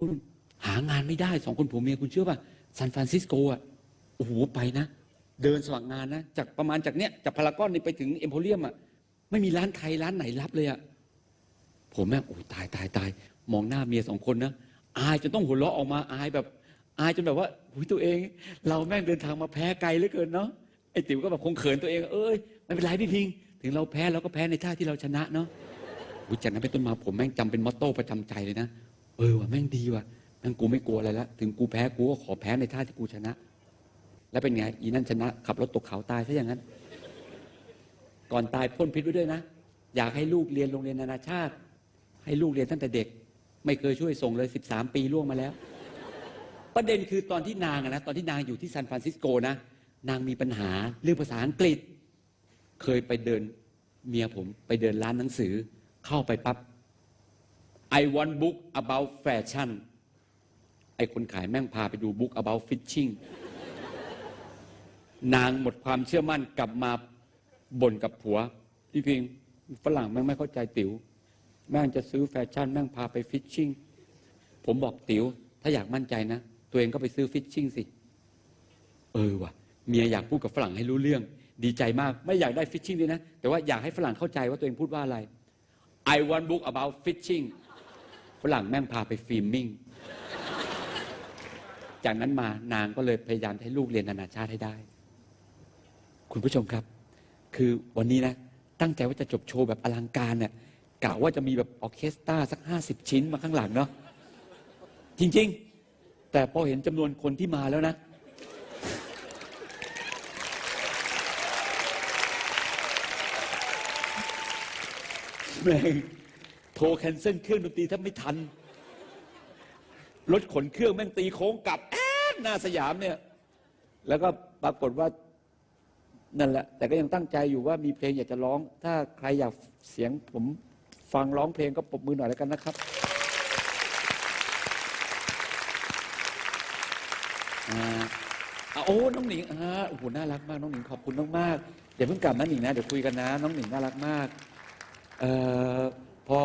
คุณหางานไม่ได้สองคนผัวเมียคุณเชื่อป่ะซานฟรานซิสโกอะโอ้โหไปนะ เดินสมัครงานนะ จากประมาณจากเนี้ยจากพารากอนนี่ไปถึงเอ็มโพเรียมอะไม่มีร้านไทยร้านไหนรับเลยอะผมแม่งโอ้ตายตายตายมองหน้าเมียสองคนนะอายจนต้องหัวเราะออกมาอายแบบ อายจนแบบว่าหุยตัวเอง เราแม่งเดินทางมาแพ้ไกลเหลือเกินเนาะไอติ๋วก็แบบคงเขินตัวเอง เอ้ยไม่เป็นไรพี่พิง ถึงเราแพ้เราก็แพ้ในท่าที่เราชนะเนาะหุยจากนั้นเป็นต้นมาผมแม่งจำเป็นมอตโต้ประจำใจเลยนะ เออว่ะแม่งดีว่ะแม่งกูไม่กลัวอะไรละถึงกูแพ้กูก็ขอแพ้ในท่าที่กูชนะ แล้วเป็นไงอีนั่นชนะ ขับรถตกเขาตายซะอย่างนั้น ก่อนตายพ่นพิษไว้ด้วยนะ อยากให้ลูกเรียนโรงเรียนนานาชาติ ให้ลูกเรียนตั้งแต่เด็ก ไม่เคยช่วยส่งเลย13ปีล่วงมาแล้ว ประเด็นคือตอนที่นางนะตอนที่นางอยู่ที่ซานฟรานซิสโกนะนางมีปัญหาเรื่องภาษาอังกฤษ เคยไปเดินเมียผมไปเดินร้านหนังสือ เข้าไปปั๊บ I want book about fashion ไอ้คนขายแม่งพาไปดู book about fishing นางหมดความเชื่อมั่นกลับมาบ่นกับผัว พี่พิงฝรั่งแม่งไม่เข้าใจติ๋ว แม่งจะซื้อแฟชั่นแม่งพาไปฟิชชิ่ง ผมบอกติ๋ว ถ้าอยากมั่นใจนะ ตัวเองก็ไปซื้อฟิชชิ่งสิ เออว่ะ เมียอยากพูดกับฝรั่งให้รู้เรื่อง ดีใจมาก ไม่อยากได้ฟิชชิ่งด้วยนะ แต่ว่าอยากให้ฝรั่งเข้าใจว่าตัวเองพูดว่าอะไร I want book about fishing ฝรั่งแม่งพาไปฟิล์มมิ่ง จากนั้นมานางก็เลยพยายามให้ลูกเรียนนานาชาติให้ได้ คุณผู้ชมครับ คือวันนี้นะ ตั้งใจว่าจะจบโชว์แบบอลังการเนี่ยกะว่าจะมีแบบออเคสตราสักห้าสิบชิ้นมาข้างหลังเนาะจริง ๆ แต่พอเห็นจำนวนคนที่มาแล้วนะแม่ง ทรแคนเซิลเครื่องดนตรีถ้าไม่ทัน รถขนเครื่องแม่งตีโค้งกลับแอ๊ดหน้าสยามเนี่ย แล้วก็ปรากฏว่านั่นแหละ แต่ก็ยังตั้งใจอยู่ว่ามีเพลงอยากจะร้อง ถ้าใครอยากเสียงผมฟังร้องเพลงก็ปรบมือหน่อยแล้วกันนะครับโอ้ น้องหนิงอ่าโอ้โห น่ารักมาก น้องหนิงขอบคุณมากๆเดี๋ยวเพิ่งกลับนะหนิงนะ เดี๋ยวคุยกันนะ น้องหนิงน่ารักมาก เอ่อ พอ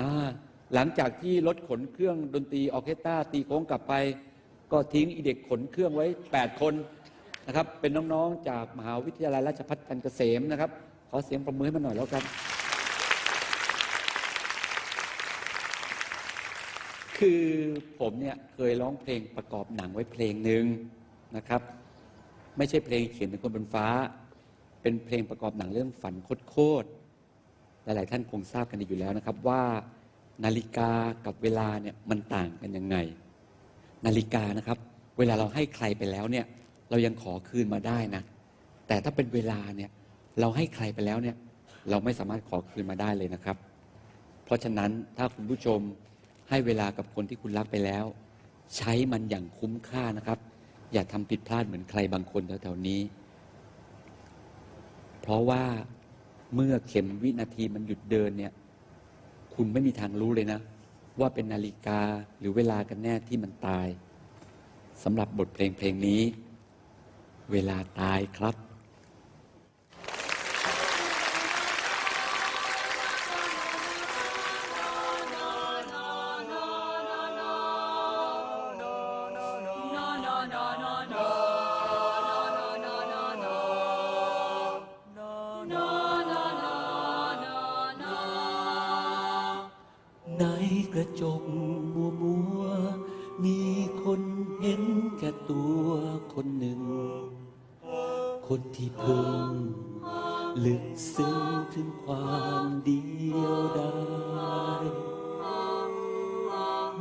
อหลังจากที่รถขนเครื่องดนตรีออเคสตราตีโค้งกลับไป ก็ทิ้งอีเด็กขนเครื่องไว้ 8 คนนะครับ เป็นน้องๆจากมหาวิทยาลัยราชภัฏจันทร์เกษมนะครับ ขอเสียงประมือให้มันหน่อยแล้วกัน คือผมเนี่ยเคยร้องเพลงประกอบหนังไว้เพลงหนึ่งนะครับ ไม่ใช่เพลงเขียนถึงคนบนฟ้า เป็นเพลงประกอบหนังเรื่องฝันโคตร หลาย ๆ ท่านคงทราบกันดีอยู่แล้วนะครับว่านาฬิกากับเวลาเนี่ยมันต่างกันยังไง นาฬิกานะครับ เวลาเราให้ใครไปแล้วเนี่ย เรายังขอคืนมาได้นะ แต่ถ้าเป็นเวลาเนี่ยเราให้ใครไปแล้วเนี่ยเราไม่สามารถขอคืนมาได้เลยนะครับ เพราะฉะนั้นถ้าคุณผู้ชมให้เวลากับคนที่คุณรักไปแล้ว ใช้มันอย่างคุ้มค่านะครับ อย่าทำผิดพลาดเหมือนใครบางคนแถวๆนี้ เพราะว่า เมื่อเข็มวินาทีมันหยุดเดินเนี่ย คุณไม่มีทางรู้เลยนะ ว่าเป็นนาฬิกาหรือเวลากันแน่ที่มันตายสำหรับบทเพลงเพลงนี้ เวลาตายครับ ในกระจกมัวมัว มีคนเห็นแก่ตัวคนหนึ่ง คนที่เพิ่งลึกซึ้งถึงความเดียวดาย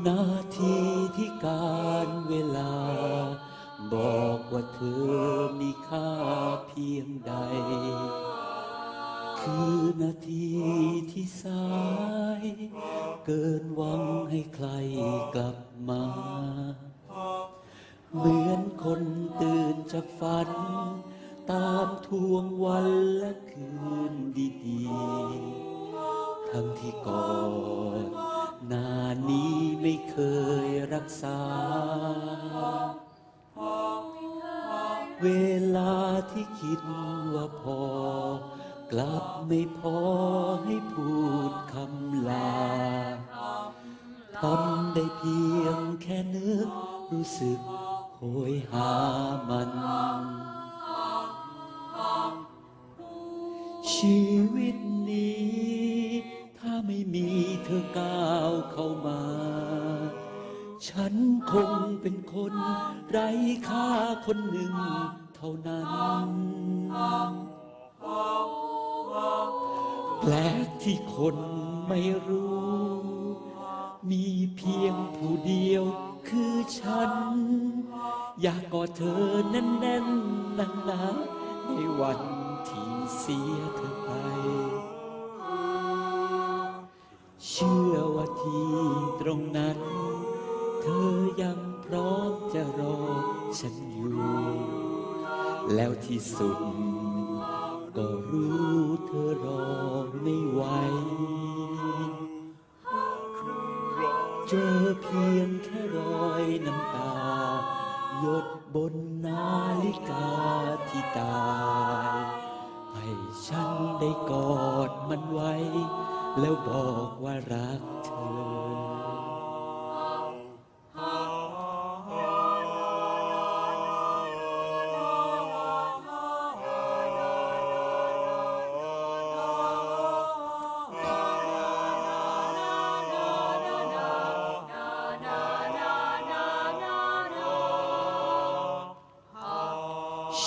นาทีที่การเวลา บอกว่าเธอมีค่าเพียงใด คือนาทีที่สาย เกินหวังให้ใครกลับมา เหมือนคนตื่นจากฝัน ตามทวงวันและคืนดีๆ ทั้งที่ก่อนนานี้ไม่เคยรักษา เวลาที่คิดว่าพอ กลับไม่พอให้พูดคำลาทตอนได้เพียงแค่นึกรู้สึกโหยหามัน ชีวิตนี้ ถ้าไม่มีเธอก้าวเข้ามา ฉันคงเป็นคนไร้ค่าคนหนึ่งเท่านั้น แปลกที่คนไม่รู้ มีเพียงผู้เดียวคือฉัน อยากกอดเธอแน่นนานๆในวันที่เสียเธอไป เชื่อว่าที่ตรงนั้น เธอยังพร้อมจะรอฉันอยู่ แล้วที่สุดก็รู้ เธอรอไม่ไหว เจอเพียงแค่รอยน้ำตา หยดบนนาฬิกาที่ตาย ให้ฉันได้กอดมันไว้ แล้วบอกว่ารักเธอ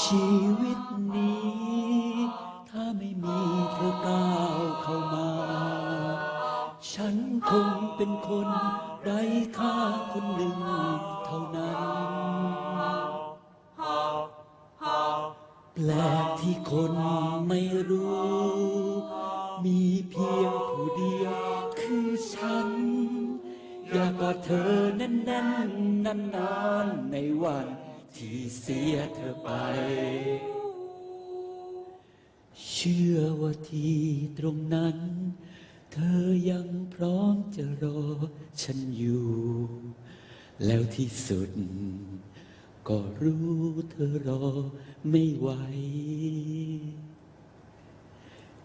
ชีวิตนี้ ถ้าไม่มีเธอก้าวเข้ามา ฉันคงเป็นคนไร้ค่าคนหนึ่งเท่านั้นแปลกที่คนไม่รู้ มีเพียงผู้เดียวคือฉัน อยากกอดเธอแน่นๆนานๆในวัน ที่เสียเธอไป เชื่อว่าที่ตรงนั้น เธอยังพร้อมจะรอฉันอยู่ แล้วที่สุด ก็รู้เธอรอไม่ไหว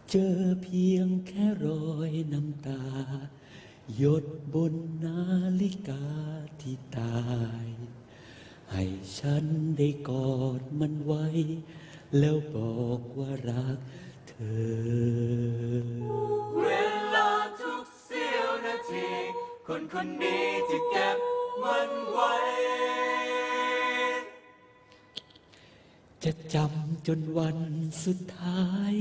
เจอเพียงแค่รอยน้ำตา หยดบนนาฬิกาที่ตาย ให้ฉันได้กอดมันไว้ แล้วบอกว่ารักเธอ เวลาทุกเสี้ยวนาที คนคนนี้จะเก็บมันไว้ จะจำจนวันสุดท้าย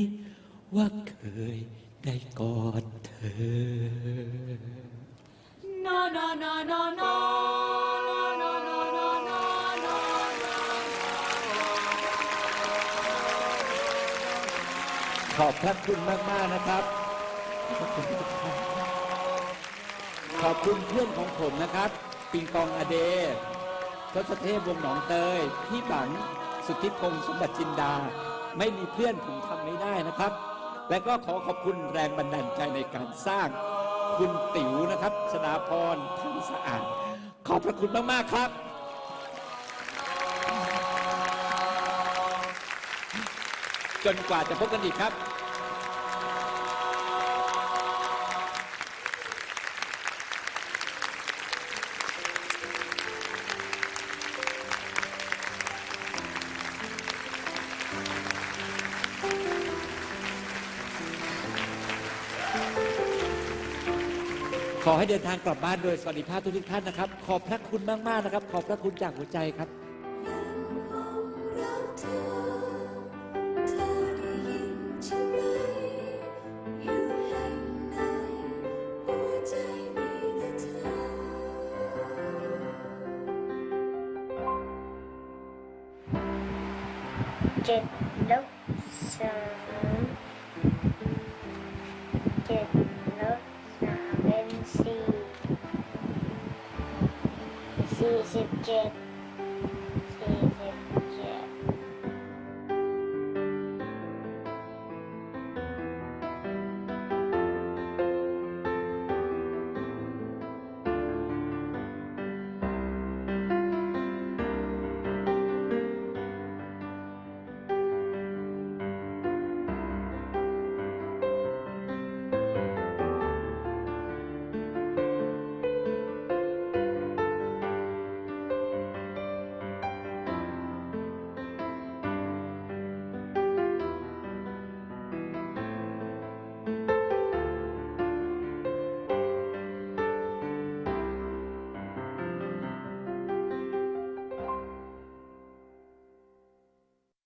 ว่าเคยได้กอดเธอ No, no, no, no, no. ขอบพระคุณมากๆนะครับ ขอบคุณเพื่อนของผมนะครับ ปิงปองอเดทศเทพวงศ์หนองเตย พี่บังสุทธิพงศ์สมบัติจินดา ไม่มีเพื่อนผมทำไม่ได้นะครับ และก็ขอขอบคุณแรงบันดาลใจในการสร้าง คุณติ๋วนะครับชนาพรทั้งสะอาด ขอบพระคุณมาก ๆ ครับ จนกว่าจะพบกันอีกครับขอให้เดินทางกลับบ้านโดยสวัสดิภาพทุกท่านนะครับ ขอบพระคุณมาก ๆ นะครับ ขอบพระคุณจากหัวใจครับ เจ็ดลบสามเ